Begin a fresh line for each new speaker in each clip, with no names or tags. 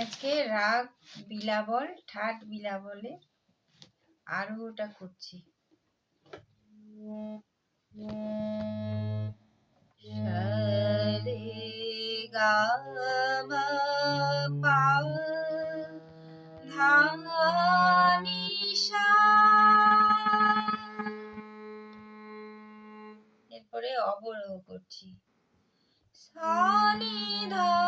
আজকে রাগ বিলাবল ঠাট বিলাবলে আরও ওটা করছি। এরপরে অবরোহ করছি। সা নি ধা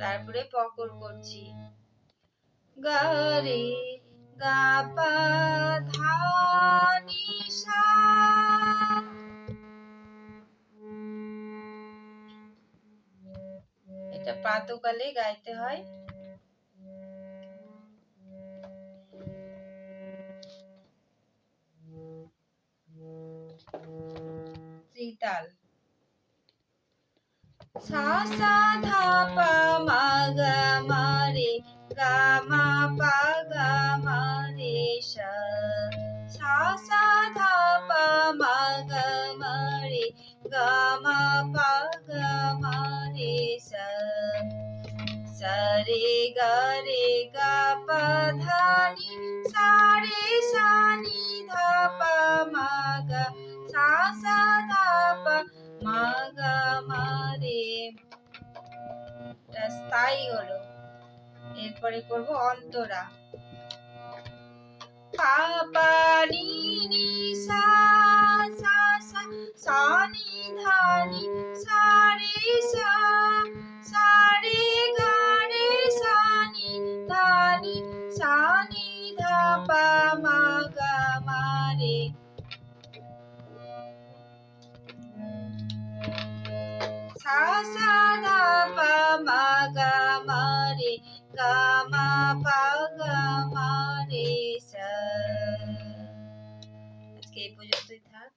তারপরে পকর করছি। গা রে গা পা ধা নি সা। এটা প্রাতকালে গাইতে হয়। ত্রিতাল সা সা ধা পা মা গা মা রে গা মা পা গা মা রে সা সা সা ধা পা মা গা মা রে গা মা পা গা মা রে সা সা রে গা রে গা পা ধা নি সা রে সা নি ধা পা স্থায়ী হলো। এরপরে করব অন্তরা। পা পা নি সা সা সা সা ধা মা রে সা আজকে এই পর্যন্তই থাক